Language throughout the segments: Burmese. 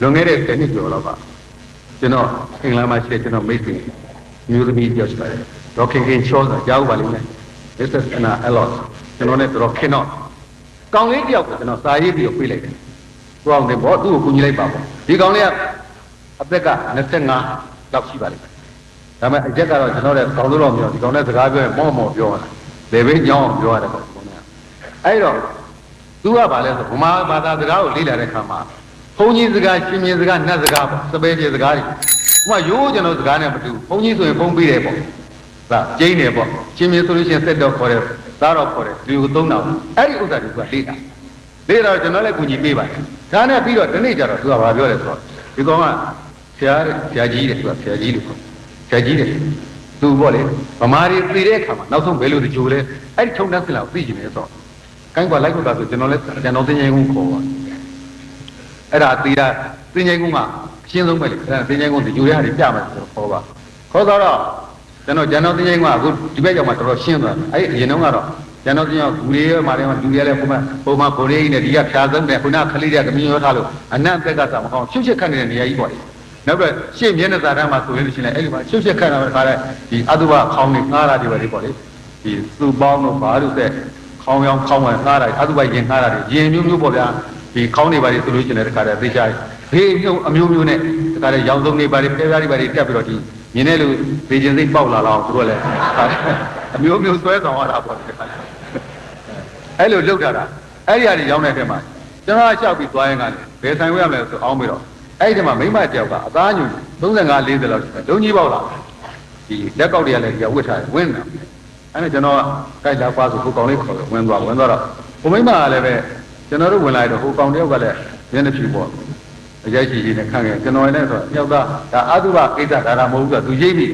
လွန်ခဲ့တဲ့တစ်နှစ်ကျော်လောက်ကကျွန်တော်အင်္ဂလန်မှာရှိတဲ့ကျွန်တော်မိတ်ဆွေမျိုးသမီးတယောက်ရှိပါတယ်ဒေါက်ခင်ခင်ချောတာကြားဥပါလိမ့်မယ် This is Anna Ellis ကျွန်တော်နဲ့တော်တော်ခင်တော့ကောင်းလေးတယောက်ကကျွန်တော်စာရေးပြီးတော့ပြေးလိုက်တယ်သူအောင်တယ်ဘောသူ့ကိုကူညီလိုက်ပါပေါ့ဒီကောင်လေးကအသက်က25လောက်ရှိပါလိမ့်မယ်ဒါပေမဲ့အချက်ကတော့ကျွန်တော်လည်းကောင်းလို့တော့မပြောဒီကောင်နဲ့စကားပြောရင်မော့မော့ပြောတာလေဘင်းကြောင်းပြောရတယ်ပေါ့ကောင်ကအဲ့တော့သူကဘာလဲဆိုဗမာဘာသာစကားကိုလေ့လာတဲ့အခါမှာ ဘုန်းကြီးစကားရှင်မြင်းစကားနတ်စကားပေါ့စပယ်ပြေစကားတွေဟိုကရိုးကျွန်တော်စကားနဲ့မတူဘုန်းကြီးဆိုရင်ဘုန်းပေးတယ်ပေါ့ဒါကျင်းတယ်ပေါ့ရှင်မြင်းဆိုလို့ရှိရင်စက်တော့ခေါ်တယ်သားတော့ခေါ်တယ်ဒီကိုသုံးတာအဲ့ဒီဥစ္စာတွေကလေ့လာလေ့လာတော့ကျွန်တော်လည်းကူညီပေးပါတယ်ဒါနဲ့ပြီးတော့ဒီနေ့ကျတော့သူကဘာပြောလဲဆိုတော့ဒီကောင်ကဆရာဆရာကြီးတဲ့သူကဆရာကြီးလို့ခေါ်ဆရာကြီးတဲ့သူပေါ့လေဗမာတွေသိတဲ့အခါမှာနောက်ဆုံးဘယ်လိုတကြိုလဲအဲ့ဒီထုံတန်းစလာကိုသိကျင်နေဆိုတော့ကိုင်းကွာလိုက်ကွာဆိုကျွန်တော်လည်းကျွန်တော်သိငယ်ကုန်ခေါ်ပါ အဲ့ဒါသိတာသိငယ်ကုန်ကအရှင်းဆုံးပဲလေအဲ့ဒါသိငယ်ကုန်တကြိုရဟာတွေပြမယ်ဆိုတော့ခေါ်ပါခေါ်တော့ကျွန်တော်ကျွန်တော်သိငယ်ကုန်ကအခုဒီဘက်ရောက်မှတော်တော်ရှင်းသွားတယ်အဲ့ဒီအရင်တုန်းကတော့ကျွန်တော်သိငယ်ကူလေးမာတွေမှာလူတွေလည်းပုံမှန်ပုံမှန်ကိုလေးနဲ့ဒီကဖြာစမ်းတယ်ခုနခလေးတွေကကမြင်ရောထားလို့အနံ့ဘက်ကစားမကောင်းရှုပ်ရှက်ခတ်နေတဲ့နေရာကြီးပေါ့လေနောက်ပြီးရှေ့မျက်နှာသာတန်းမှာဆိုရင်လို့ရှိရင်အဲ့ဒီမှာရှုပ်ရှက်ခတ်တာပဲခါတဲ့ဒီအတုပခေါင်းတွေငှားတာတွေပဲလေပေါ့လေဒီသူ့ပေါင်းတို့ဘာလို့တဲ့ခေါင်းရောင်းခေါင်းဝင်ငှားတာအတုပရင်ငှားတာတွေရင်မျိုးမျိုးပေါ့ဗျာ ဒီခေါင်းတွေပါလေဆိုလို့ရှိရင်တခါတည်းသိချာဘေးမျိုးအမျိုးမျိုးနဲ့တခါတည်းရောင်စုံတွေပါလေပြပြတွေပါလေတက်ပြီးတော့ဒီမြင်တဲ့လူဘေးကျင်စိတ်ပေါက်လာလောက်သူတို့လည်းအမျိုးမျိုးဆွဲဆောင်ရတာပေါ့ဒီခါအဲ့လိုလောက်တာတာအဲ့ဒီအရာတွေရောင်းတဲ့ထဲမှာကျွန်တော်လျှောက်ပြီးသွားရင်ကလည်းဘယ်ဆိုင်ဝဲရမလဲဆိုအောင်းပြီးတော့အဲ့ဒီထဲမှာမိမတယောက်ကအသားညူ35 40လောက်ရှိတယ်လုံးကြီးပေါက်လာဒီလက်ကောက်တွေကလည်းဒီကဝတ်ထားတယ်ဝင်းတာအဲ့ဒါကျွန်တော်ကြိုက်လာပါဆိုဟိုကောင်လေးခေါ်တယ်ဝင်သွားဝင်သွားတော့ဟိုမိမကလည်းပဲ ကျွန်တော်တို့ဝင်လာတော့ဟိုကောင်တယောက်ကလည်းရင်းနှဖြူပေါ့အရိုက်ချီကြီးနဲ့ခံခဲ့ကျွန်တော်လည်းဆိုတော့ယောက်သားဒါအတုပကိစ္စဒါတာမဟုတ်ဘူးဆိုတော့သူရိပ်ပြီ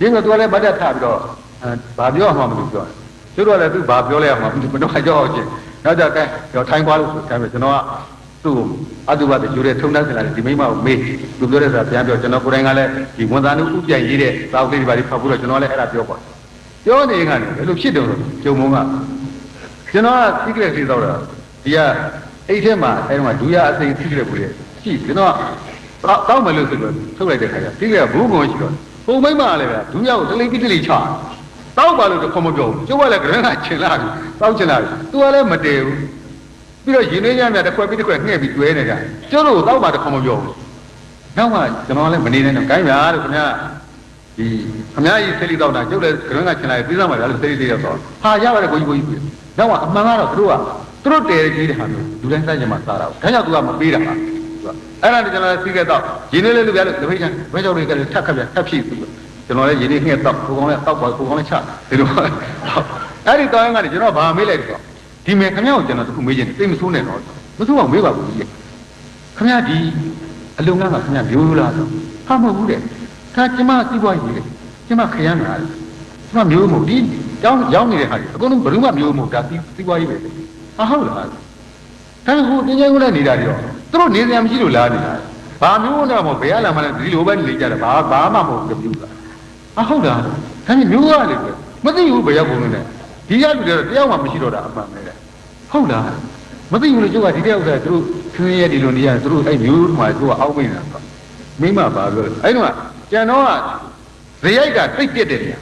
ရင်းကသူကလည်းဗတ်တက်ထပြီးတော့ဘာပြောမှမလို့ပြောတယ်သူတို့ကလည်းသူဘာပြောလဲမှမတော့ကြောက်အောင်ချင်းနောက်ကြကဲတော့ထိုင်သွားလို့ဆိုတယ်ကျွန်တော်ကသူ့အတုပတကျိုးတဲ့ထုံနှက်စလာဒီမိမကိုမေးသူပြောတဲ့ဆိုတာပြန်ပြောကျွန်တော်ကိုယ်တိုင်ကလည်းဒီဝန်သားနုဥပြန်ရေးတဲ့သာဝတိတွေပါဖတ်ပြီးတော့ကျွန်တော်လည်းအဲ့ဒါပြောပါပြောနေကနေဘယ်လိုဖြစ်တယ်လို့ဂျုံမုံကကျွန်တော်က secret လေးတော့တာ ဒီကအဲ့ထဲမှာအဲ့တော့ဒူရအစိမ် secret ဘူးလေရှိကျွန်တော်တောက်မယ်လို့ဆိုတော့ထုတ်လိုက်တဲ့ခါကျ secret ဘူးကုန်ရှိတော့ပုံမိမလည်းပဲဒူရကိုတလိပိတလိချတောက်ပါလို့တော့ခေါ်မပြောဘူးကျုပ်ကလည်းကရင်ကချင်လာပြီတောက်ချင်လာပြီသူကလည်းမတည်ဘူးပြီးတော့ရင်နှင်းညံ့မြတ်တစ်ခွက်ပြီးတစ်ခွက်ငှဲ့ပြီးတွဲနေကြကျုပ်တို့တောက်ပါတော့ခေါ်မပြောဘူးနောက်မှကျွန်တော်လည်းမနေနဲ့တော့ကိုင်းပါလို့ခင်ဗျာဒီခမကြီးဆယ်လီတော့တာကျုပ်လည်းကရင်ကချင်လာပြီပြီးသားမှလည်းဆယ်လီသေးတော့ဟာရပါတယ်ကိုကြီးကိုကြီးနောက်မှအမှန်ကတော့သူတို့က သူတို့တဲကြီးတဲ့ဟာမျိုးလူတိုင်းဆိုင်ကြမှာစားတာဒါကြောင့်သူကမပေးတာပါအဲ့ဒါကျွန်တော်လည်းစီးခဲ့တော့ရင်းနှင်းလေးလူပြလို့တပိတ်ချံဘဲကြောက်တွေကလည်းထပ်ခတ်ပြထပ်ဖြည့်ပြီးကျွန်တော်လည်းရင်းနှင်းငှက်တော့ကိုကောင်လည်းတောက်ပါကိုကောင်လည်းချဒီလိုအဲ့ဒီတောင်းကနေကျွန်တော်ဗာမေးလိုက်တော့ဒီမဲ့ခင်ဗျားကိုကျွန်တော်တခုမေးချင်တယ်သိမဆိုးနဲ့တော့မဆိုးအောင်မေးပါဘူးကြီးခင်ဗျားဒီအလုံကကခင်ဗျားမျိုးလားဆိုဟာမဟုတ်ဘူးတဲ့ဒါကျမစီးပွားရေးလေကျမခရမ်းလာတယ်ကျမမျိုးမဟုတ်ဒီကြောင်းရောက်နေတဲ့ဟာတွေအကုန်လုံးဘယ်သူမှမျိုးမဟုတ်ဒါစီးပွားရေးပဲ ဟာဟုတ်လားဒါဟိုတင်းကျင်းကုန်းနဲ့နေတာတွေတော့သူတို့နေစရာမရှိလို့လားနေတာဘာမျိုးနဲ့မဟုတ်ဘယ်ရလာမှလည်းဒီလိုပဲနေကြတယ်ဘာဘာမှမဟုတ်ဘူးမျိုးလားဟာဟုတ်လားဒါမျိုးမျိုးရလေပဲမသိဘူးဘယ်ရောက်ကုန်လဲဒီရလူတွေတော့တယောက်မှမရှိတော့တာအမှန်ပဲတဲ့ဟုတ်လားမသိဘူးလေကျုပ်ကဒီတယောက်ကသူတို့ခွင်းရဲဒီလိုနေရတယ်သူတို့အဲ့မျိုးမှသူကအောက်မိနေတာမိမပါပြောအဲ့တော့ကျန်တော့ဇရိုက်ကတိတ်ပြက်တယ်ဗျ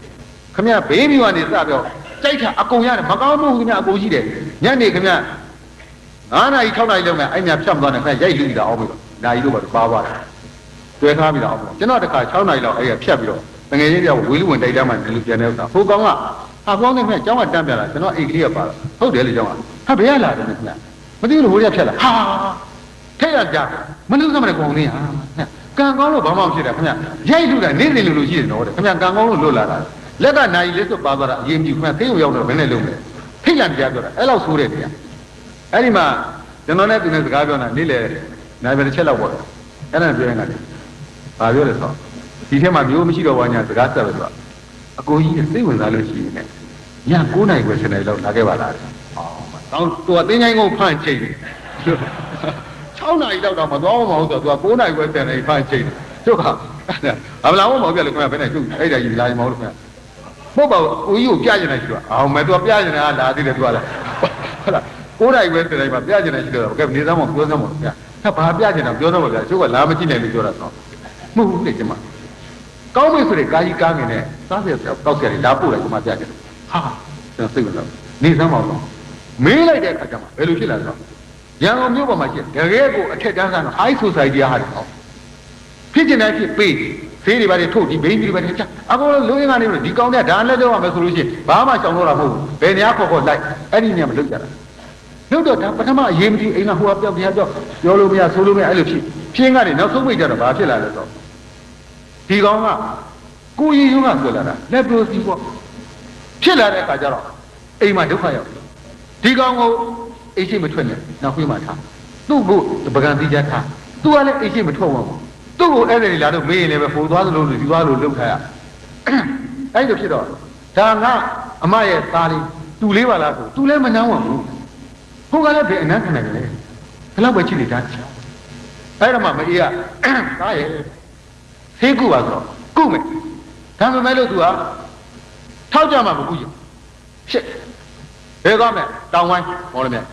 ခမရဘေးပြီးကနေစပြော ကြိုက်တာအကုန်ရတယ်မကောင်းဘူးခမရအကုန်ရှိတယ်ညနေခမရ9နာရီ6နာရီလောက်မှအဲ့မြဖြတ်မသွားနဲ့ခမရရိုက်လူတာအောင်ပြီနာရီလို့ပါပါသွားတယ်တွဲထားပြီးတော့အောင်ကျွန်တော်တခါ6နာရီလောက်အဲ့ရဖြတ်ပြီးတော့တငယ်ချင်းတယောက်ဝေးလူဝင်တိုက်တမ်းမှဒီလိုပြန်နေဥစ္စာဟိုကောင်ကဟာကောင်းနေမဲ့ကျောင်းကတန်းပြလာကျွန်တော်အိတ်ကလေးကပါဟုတ်တယ်လေကျောင်းကဟာဘယ်ရလာတယ်ခင်ဗျမသိဘူးလို့ဘိုးရဖြတ်လာဟာထဲရကြမနှုတ်စမတဲ့ကောင်လေးဟာကံကောင်းလို့ဘာမှမဖြစ်တယ်ခင်ဗျရိုက်လူတာနေနေလူလူရှိတယ်နော်တဲ့ခင်ဗျကံကောင်းလို့လွတ်လာတာ လက်ကနိုင်လေးစွတ်ပါသွားတာအရင်မြူခင်ဗျသိုံရောက်တော့ဘယ်နဲ့လုံးလဲထိတ်လန့်တရားပြောတာအဲ့လောက်ဆိုးတယ်တရားအဲ့ဒီမှာကျွန်တော်နဲ့သူနဲ့စကားပြောတာနေ့လေနိုင်ပဲတစ်ချက်လောက်ပေါ့အဲ့ဒါပြောရင်ကလေဘာပြောလဲဆိုဒီထဲမှာမျိုးမရှိတော့ဘာညာစကားဆက်ပဲဆိုတော့အကိုကြီးစိတ်ဝင်စားလို့ရှိရင်လည်းည9နိုင်ခွဲ10နိုင်လောက်လာခဲ့ပါလားတဲ့ဟောတောင်းသူကတင်းချိုင်းကုန်ဖန့်ချိန်တယ်6နိုင်လောက်တော့မသွားမဟုတ်ဆိုတော့သူက9နိုင်ခွဲ10နိုင်ဖန့်ချိန်တယ်ကျုပ်ကဘာမလာမမဟုတ်ပြလို့ခင်ဗျာဘယ်နဲ့ကျုပ်အဲ့ဒါကြီးလာရင်မဟုတ်လို့ခင်ဗျာမ ဟုတ်ပါဘူးဦးကြီးကိုပြကျင်နေရှိတော့အောင်မယ်သူကပြကျင်နေတာလာသေးတယ်သူကလည်းဟုတ်လား9နိုင်ခွဲ10နိုင်မှာပြကျင်နေရှိတော့ကဲနေသားမကိုယ်စမ်းမခင်ဗျာခဟာဘာပြချင်တော့ပြောတော့ပါဗျာကျုပ်ကလာမကြည့်နိုင်လို့ပြောတာတော့မဟုတ်ဘူးလေကျမကောင်းပြီဆိုတဲ့ကာကြီးကားငင်နဲ့စားစရာတောက်ကြတယ်ဒါပို့လိုက်ကျမပြချင်တယ်ဟာကျွန်တော်စိတ်ဝင်စားနေစမ်းပါတော့မေးလိုက်တဲ့အခါကျမှဘယ်လိုဖြစ်လာလဲဆိုတော့ရန်ကုန်မြို့ပေါ်မှာရှိတကယ်ကိုအထက်တန်းဆန်း high society ဟာတယ်နော်ဖြစ်ကျင်တဲ့ဖြစ်ပေး ဖေးတွေပါတွေထုတ်ဒီဘိန်းတွေပါတွေချအကုန်လုံးလူရင်းကနေပြီးဒီကောင်းတဲ့ဒါလည်းတော့ရမယ်ဆိုလို့ရှိရင်ဘာမှရှောင်တော့တာမဟုတ်ဘူးဘယ်နေရာခေါ်ခေါ်လိုက်အဲ့ဒီနေရာမလုပ်ကြတာလို့တော့ဒါပထမအရေးမကြီးအိမ်ကဟိုကပြောက်တရားပြောက်ပြောလို့မရဆိုလို့မရအဲ့လိုဖြစ်ဖြင်းကနေနောက်ဆုံးမိတ်ကြတော့ဘာဖြစ်လာလဲဆိုတော့ဒီကောင်ကကိုရီရုံးကဆွဲလာတာလက်ပရိုစီပေါ့ဖြစ်လာတဲ့အခါကျတော့အိမ်မှာဒုက္ခရောက်တယ်ဒီကောင်ကိုအိမ်ရှိမထွက်နဲ့နောက်ခွေးမှထားသူ့ကိုပကံတိကြထားသူကလည်းအိမ်ရှိမထွက်ဘူး သူ့ကိုအဲ့ဒါတွေလာတော့မေးရင်လည်းပဲပိုသွားသလိုလိုဒီသွားလိုလုပ်ထားရအဲ့လိုဖြစ်တော့ဒါကအမရဲ့သားလေးတူလေးပါလားဆိုတူလည်းမနှမ်းဝင်ဘူးဟိုကလည်းဘယ်အနမ်းခံနိုင်လဲဘယ်တော့ပဲချစ်နေတာချင်အဲ့တော့မှမအေးကသားရဲ့သေးကူပါဆိုတော့ကုမယ်ဒါပေမဲ့လို့သူကထောက်ကြမှာမကုရဖြစ်ဘယ်ကောင်းမဲ့တောင်ဝိုင်းမော်လမြိုင်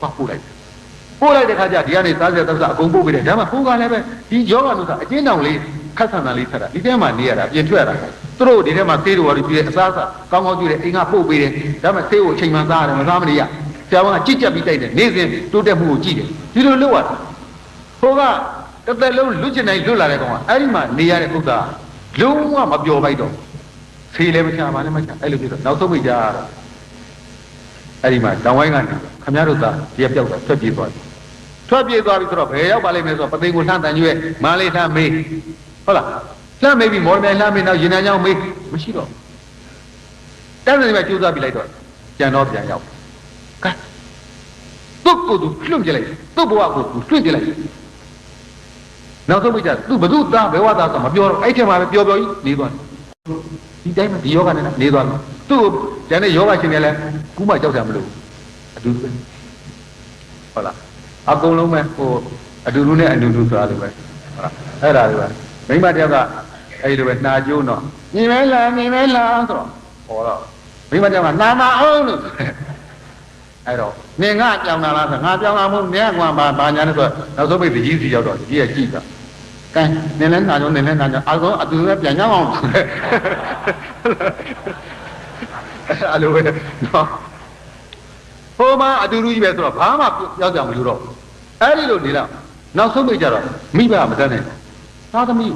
ပတ်ပို့လိုက် ပို့လိုက်တဲ့ခါကျဒီကနေသားဆက်သက်သက်အကုန်ပို့ပေးတယ်ဒါမှဟိုကလည်းပဲဒီယောဂနုစာအကျဉ်းတောင်လေးခက်ဆန်ဆန်လေးဆက်တာဒီထဲမှာနေရတာပြင်ထွက်ရတာသူတို့ဒီထဲမှာသေးတော်ရီပြည့်အစားအစာကောင်းကောင်းကြည့်တယ်အိမ်ကပို့ပေးတယ်ဒါမှသေးကိုအချိန်မှသားရတယ်မသားမနေရဆရာဝန်ကကြစ်ကြက်ပြီးတိုက်တယ်နေစဉ်တိုးတက်မှုကိုကြည့်တယ်ဒီလိုလုပ်ရတာဟိုကတစ်သက်လုံးလွတ်ကျင်တိုင်းလွတ်လာတဲ့ကောင်ကအဲ့ဒီမှာနေရတဲ့ဥစ္စာလုံးဝမပျော်ပိုက်တော့ဖေးလည်းမချပါနဲ့မချအဲ့လိုဖြစ်တော့နောက်ဆုံးမိကြတာအဲ့ဒီမှာတောင်ဝိုင်းကနေခမရတို့သားဒီကပြောက်တော့ထွက်ပြေးသွားတယ် ထွက်ပြေးသွားပြီဆိုတော့ဘယ်ရောက်ပါလိမ့်မယ်ဆိုတော့ပသိမ်ကိုလှမ်းတန်ကျွဲမန်းလေးလှမ်းမေးဟုတ်လားလှမ်းမေးပြီးမော်လမြိုင်လှမ်းမေးနောက်ရင်နန်းချောင်းမေးမရှိတော့တန်းစင်မှာကျိုးစားပြီးလိုက်တော့ကြံတော့ပြန်ရောက်ကဲသူ့ကိုယ်သူလွှင့်ပြလိုက်သူ့ဘဝကိုသူလွှင့်ပြလိုက်နောက်ဆုံးပြကြသူဘသူသားဘယ်ဝသားဆိုမပြောတော့အဲ့ထက်မှာပဲပြောပြောကြီးနေသွားတယ်ဒီတိုင်းမှာဒီယောဂနဲ့နေသွားတယ်သူ့ကိုကျန်တဲ့ယောဂရှင်တွေလည်းကူးမှကြောက်ကြမလို့အတူတူပဲဟုတ်လား အကုန်လုံးပဲဟိုအတူတူနဲ့အတူတူဆိုတာလိုပဲဟုတ်လားအဲ့ဒါလိုပဲမိမတယောက်ကအဲ့လိုပဲနှာကျိုးတော့မြင်မဲလားမြင်မဲလားဆိုတော့ဟောတော့မိမတယောက်ကနာမအောင်လို့အဲ့တော့နင်ငါကြောင်တာလားဆိုငါကြောင်တာမဟုတ်နင်ကငါဘာဘာညာလဲဆိုတော့နောက်ဆုံးပိတ်တကြီးစီရောက်တော့တကြီးရဲ့ကြည့်တာကဲနင်လည်းနာကြောနင်လည်းနာကြောအကောင်အတူပဲပြန်ကြအောင်အဲ့လိုပဲနော်ဟိုမှာအတူတူကြီးပဲဆိုတော့ဘာမှပြောကြမလို့တော့ အဲ့ဒီလိုနေလာနောက်ဆုံးပိတ်ကြတော့မိဘမတတ်နိုင်သားသမီး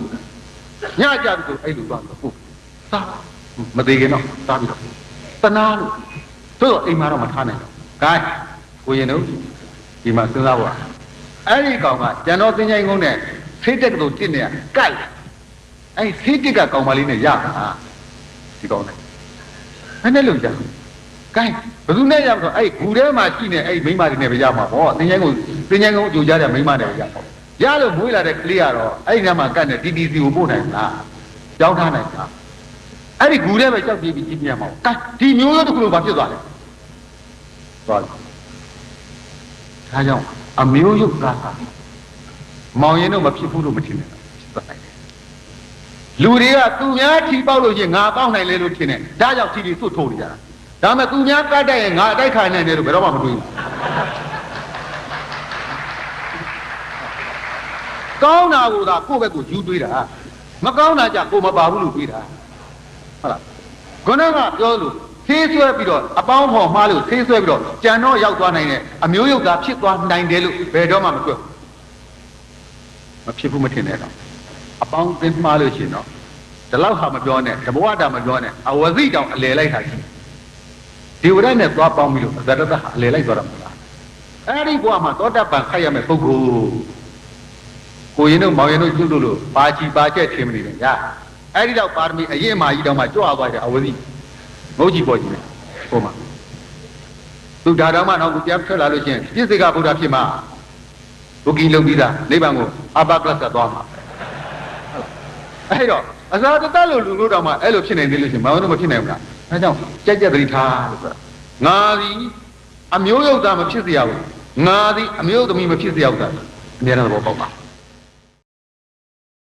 ညကြပြီဆိုအဲ့လိုသွားတော့ဟုတ်သားမသေးခင်တော့သားပြီးတော့တနာလို့တို့တော့အိမ်မှာတော့မထားနိုင်တော့ကဲကိုရင်တို့ဒီမှာစဉ်းစားပါအဲ့ဒီကောင်ကကျန်တော်သင်္ချိုင်းကုန်းနဲ့ဖေးတက်ကလေးတစ်နေရကြိုက်အဲ့ဒီဖေးတက်ကကောင်မလေးနဲ့ရတာဒီကောင်နဲ့ဘယ်နဲ့လို့ကြကဲဘယ်သူနဲ့ရမလို့အဲ့ဂူထဲမှာရှိနေအဲ့မိန်းမတွေနဲ့ပဲရမှာပေါ့သင်္ချိုင်းကုန်း သင်္ချိုင်းကုန်းအကျိုးကြတဲ့မိန်းမတွေပဲရပေါ့ရလို့မွေးလာတဲ့ကလေးကတော့အဲ့ဒီညမှာကတ်နေ TTC ကိုပို့နိုင်လားကြောင်းထားနိုင်လားအဲ့ဒီဂူထဲပဲကြောက်ပြေးပြီးကြည့်မြတ်မှာကဲဒီမျိုးရိုးတစ်ခုလုံးဘာဖြစ်သွားလဲသွားတယ်ဒါကြောင့်အမျိုးရုပ်သားဟာမောင်ရင်တော့မဖြစ်ဘူးလို့မထင်နဲ့ဖြစ်သွားတယ်လူတွေကသူများထီပေါက်လို့ရှိရင်ငါပေါက်နိုင်လေလို့ထင်တယ်ဒါကြောင့်ထီတွေစွတ်ထိုးနေကြတာဒါပေမဲ့သူများကတ်တဲ့ရင်ငါအတိုက်ခိုင်နိုင်တယ်လို့ဘယ်တော့မှမတွေးဘူး ကောင်းတာကိုသာကိုယ့်ဘက်ကိုယူတွေးတာမကောင်းတာကြကိုမပါဘူးလို့တွေးတာဟုတ်လားခုနကပြောလို့သေးဆွဲပြီးတော့အပေါင်းဖော်မှားလို့သေးဆွဲပြီးတော့ကြံတော့ရောက်သွားနိုင်တဲ့အမျိုးယုတ်သားဖြစ်သွားနိုင်တယ်လို့ဘယ်တော့မှမပြောမဖြစ်ဘူးမထင်နဲ့တော့အပေါင်းသင်းမှားလို့ရှိရင်တော့ဒီလောက်ဟာမပြောနဲ့တဘဝတာမပြောနဲ့အဝစီတောင်အလယ်လိုက်တာရှိဒီဝရနဲ့သွားပေါင်းပြီးတော့အဇရတဟာအလယ်လိုက်သွားတာမဟုတ်လားအဲ့ဒီဘဝမှာသောတပန်ခိုက်ရမယ်ပုဂ္ဂိုလ် ကိုရင်တို့မောင်ရင်တို့ကျွတ်လို့လို့ပါချီပါချက်ထင်မနေနဲ့ညာအဲ့ဒီတော့ပါရမီအရင်အမာကြီးတောင်မှကြွသွားတယ်အဝစီ မဟုတ်ကြီးပေါ်ကြီးမယ်ဟိုမှာသူဒါတော့မှတော့ပြန်ထွက်လာလို့ရှိရင်ပြစ္ဆေကဗုဒ္ဓဖြစ်မှာဘုကီလုံပြီးသားနိဗ္ဗာန်ကိုအဘကလတ်ကသွားမှာအဲ့တော့အစာတသက်လို့လူလို့တော့မှအဲ့လိုဖြစ်နေသေးလို့ရှိရင်မအောင်တော့မဖြစ်နိုင်ဘူးလားဒါကြောင့်ကြက်ကြက်သတိထားလို့ဆိုတာငါသည်အမျိုးယုတ်သားမဖြစ်เสียဘူးငါသည်အမျိုးသမီးမဖြစ်เสียဘူးသားအများတော်ဘောပေါက်ပါ